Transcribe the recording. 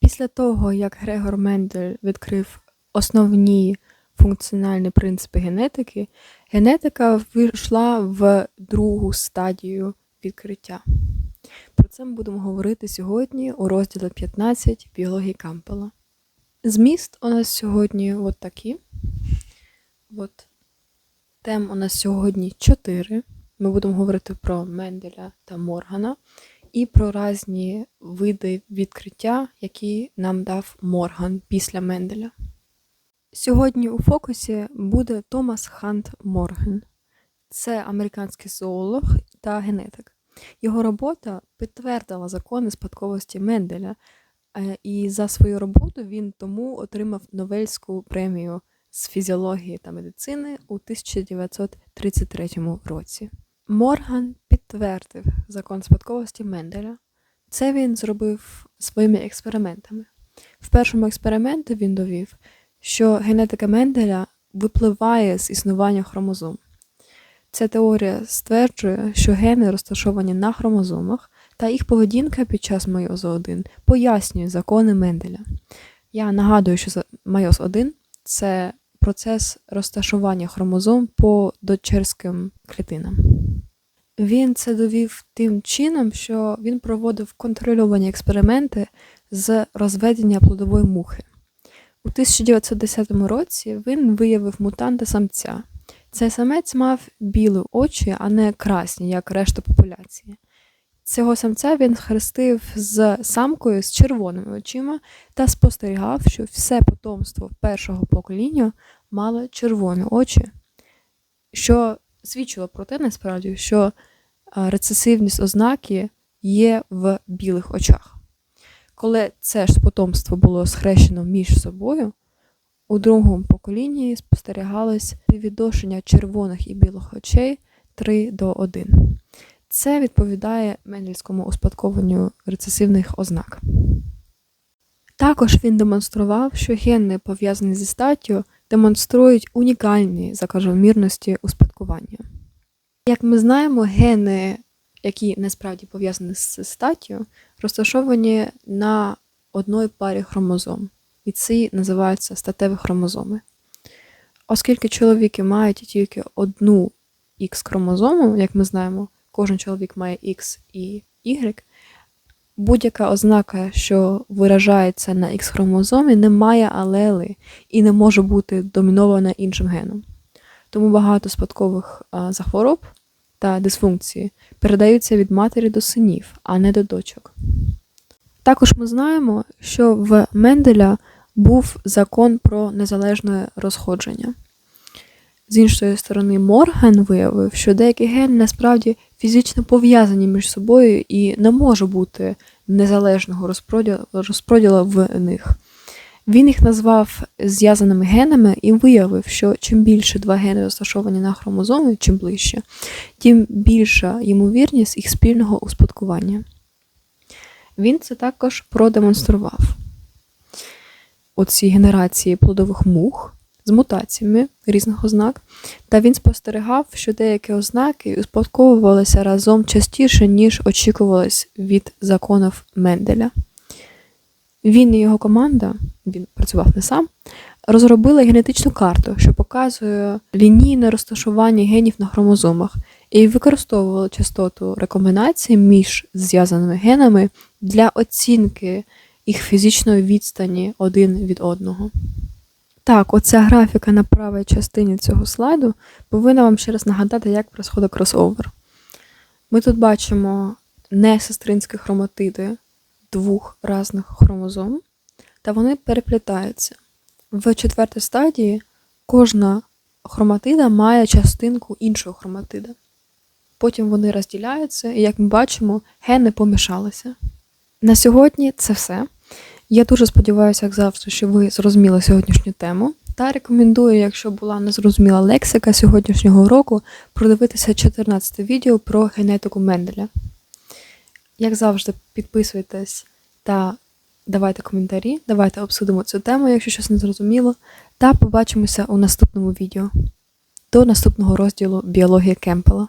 Після того, як Грегор Мендель відкрив основні функціональні принципи генетики, генетика вийшла в другу стадію відкриття. Про це ми будемо говорити сьогодні у розділі 15 біології Кампела. Зміст у нас сьогодні от такі. От. Тем у нас сьогодні 4. Ми будемо говорити про Менделя та Моргана і про різні види відкриття, які нам дав Морган після Менделя. Сьогодні у фокусі буде Томас Хант Морген. Це американський зоолог та генетик. Його робота підтвердила закони спадковості Менделя, е, і за свою роботу він тому отримав Нобельську премію з фізіології та медицини у 1933 році. Морган підтвердив закон спадковості Менделя. Це він зробив своїми експериментами. В першому експерименті він довів, що генетика Менделя випливає з існування хромозом. Ця теорія стверджує, що гени розташовані на хромозомах, та їх поведінка під час майозу 1 пояснює закони Менделя. Я нагадую, що майоз 1 це процес розташування хромозом по дочерським клітинам. Він це довів тим чином, що він проводив контрольовані експерименти з розведення плодової мухи. У 1910 році він виявив мутанта самця. Цей самець мав білі очі, а не красні, як решта популяції. Цього самця він хрестив з самкою з червоними очима та спостерігав, що все потомство першого покоління мало червоні очі, що свідчило про те, насправді, що рецесивність ознаки є в білих очах. Коли це ж потомство було схрещено між собою, у другому поколінні спостерігалось відношення червоних і білих очей 3 до 1. Це відповідає Мендельському успадкованню рецесивних ознак. Також він демонстрував, що гени, пов'язані зі статтю, демонструють унікальні закономірності успадкування. Як ми знаємо, гени, які насправді пов'язані з статтю, розташовані на одної парі хромозом, і ці називаються статеві хромозоми. Оскільки чоловіки мають тільки одну Х хромозому, як ми знаємо, кожен чоловік має X і Y, будь-яка ознака, що виражається на Х хромозомі, не має алели і не може бути домінована іншим геном. Тому багато спадкових захвороб та дисфункції передаються від матері до синів, а не до дочок. Також ми знаємо, що в Менделя був закон про незалежне розходження. З іншої сторони, Морген виявив, що деякі гени насправді фізично пов'язані між собою і не може бути незалежного розподілу, розподілу в них. Він їх назвав зв'язаними генами і виявив, що чим більше два гени розташовані на хромозомі, чим ближче, тим більша ймовірність їх спільного успадкування. Він це також продемонстрував у цій генерації плодових мух з мутаціями різних ознак, та він спостерігав, що деякі ознаки успадковувалися разом частіше, ніж очікувалось від законів Менделя. Він і його команда, він працював не сам, розробили генетичну карту, що показує лінійне розташування генів на хромозомах, і використовували частоту рекомбінації між зв'язаними генами для оцінки їх фізичної відстані один від одного. Так, оця графіка на правій частині цього слайду повинна вам ще раз нагадати, як происходить кросовер. Ми тут бачимо несестринські хроматиди двох різних хромозом, та вони переплітаються. В четвертій стадії кожна хроматида має частинку іншого хроматида. Потім вони розділяються, і, як ми бачимо, гени помішалися. На сьогодні це все. Я дуже сподіваюся, як завжди, що ви зрозуміли сьогоднішню тему. Та рекомендую, якщо була незрозуміла лексика сьогоднішнього уроку, продивитися 14 відео про генетику Менделя. Як завжди, підписуйтесь та давайте коментарі, давайте обсудимо цю тему, якщо щось не зрозуміло, та побачимося у наступному відео. До наступного розділу Біологія Кемпела.